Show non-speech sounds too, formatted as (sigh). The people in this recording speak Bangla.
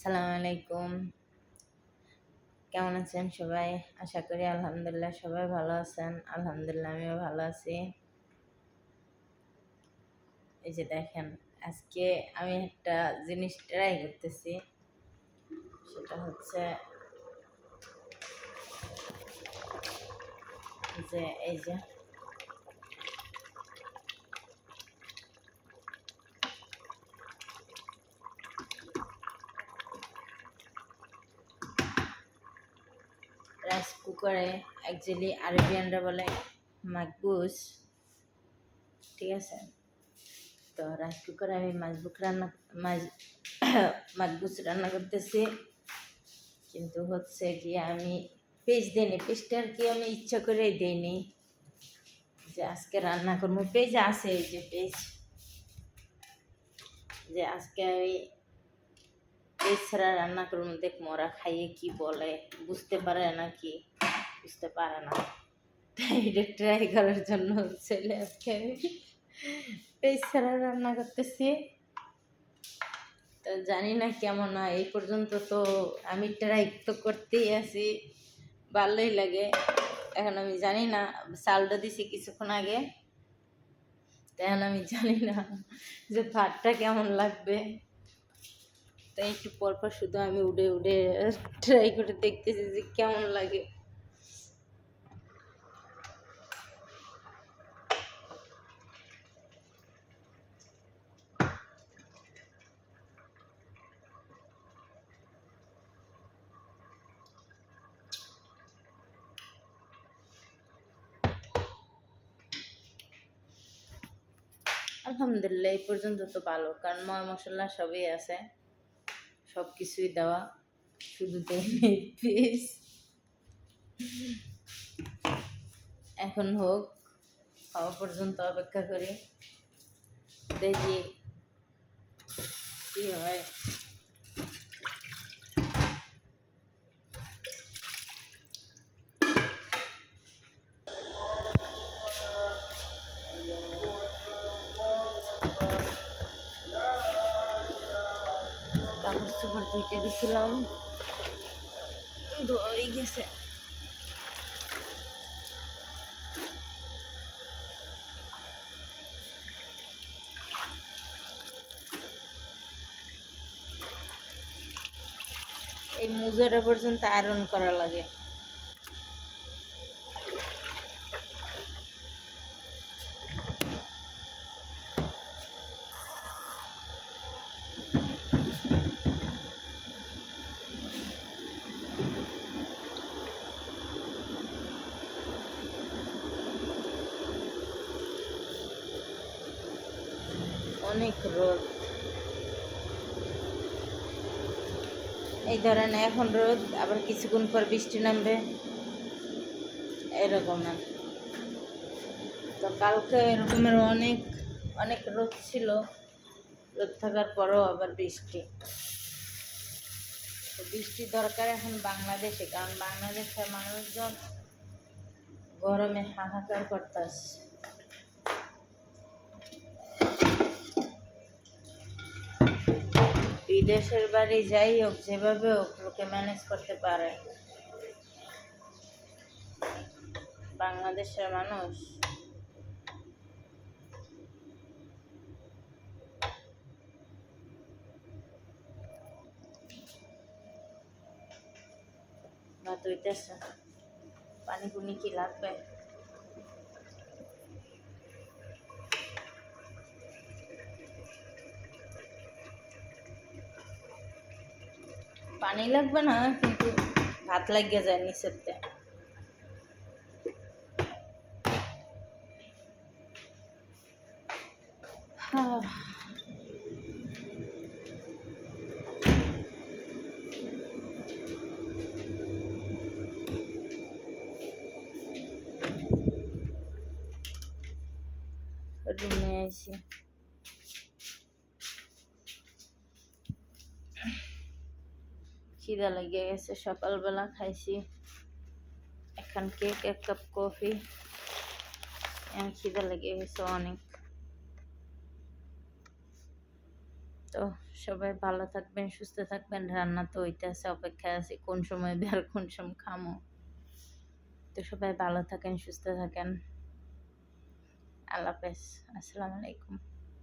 আসসালামু আলাইকুম। কেমন আছেন সবাই? আশা করি আলহামদুলিল্লাহ সবাই ভালো আছেন। আলহামদুলিল্লাহ আমিও ভালো আছি। এই যে দেখেন, আজকে আমি একটা জিনিস ট্রাই করতেছি। সেটা হচ্ছে যে এই যে রাইস কুকারে অ্যাকচুয়ালি আরবিয়ানরা বলে মাকবুস ঠিক আছে? তো রাইস কুকারে আমি মাছবুক রান্না, মাছ (coughs) মাকবুস রান্না করতেছি। কিন্তু হচ্ছে কি আমি পেজ দিইনি পেজটা আর কি আমি ইচ্ছা করে দিইনি যে আজকে রান্না করব। পেজ আছে এই যে পেজ যে আজকে আমি এছাড়া রান্না করুন দেখ মোরা খাইয়ে কি বলে বুঝতে পারে না কি? বুঝতে পারে না। তাই এটা ট্রাই করার জন্য ছেলে আজকে আমি এছাড়া রান্না করতেছি। তো জানি না কেমন হয়, এই পর্যন্ত তো আমি ট্রাই তো করতেই আছি। ভালোই লাগে। এখন আমি জানি না, চালটা দিছি কিছুক্ষণ আগে। তো এখন আমি জানি না যে ভাতটা কেমন লাগবে। তাই একটু পরপর শুধু আমি উড়ে উড়ে ট্রাই করে দেখতেছি যে কেমন লাগে। আলহামদুলিল্লাহ, এই পর্যন্ত তো ভালো, কারণ ময় মশলা সবই আছে। সব কিছুই দেওয়া শুধু পিস এখন হোক হওয়া পর্যন্ত অপেক্ষা করি। দেখি কি হয়। কাপড় চোপড় ধুইতে দিছিলাম। ধোয়া গেছে। এই মুজারা পর্যন্ত আয়রন করা লাগে। অনেক রোদ। এই ধরেন এখন রোদ, আবার কিছুক্ষণ পর বৃষ্টি নামবে। এরকম না। তো কালকে এরকমের অনেক অনেক রোদ ছিল। রোদ থাকার পরেও আবার বৃষ্টি। বৃষ্টি দরকার এখন বাংলাদেশে, কারণ বাংলাদেশের মানুষজন গরমে হাহাকার করতেছে। বিদেশের বাড়ি যাই হোক, যেভাবে হোক, লোকে ম্যানেজ করতে পারে। বাংলাদেশের মানুষ। ভাত হইতেছে। পানি পুনি কি লাগবে? পানি লাগবে না কিন্তু ভাত লাগিয়ে যায় নিচেরতে হ্যাঁ রুমে আইছি খিদা লেগে গেছে, সকালবেলা খাইছি। এখন কেক এক কাপ কফি খিদা লেগে গেছে অনেক। তো সবাই ভালো থাকবেন, সুস্থ থাকবেন। রান্না তো ওইটা আছে অপেক্ষায় আছি কোন সময় বের, কোন সময় খামো। তো সবাই ভালো থাকেন, সুস্থ থাকেন। আল্লাহ হাফেজ। আসসালামু আলাইকুম।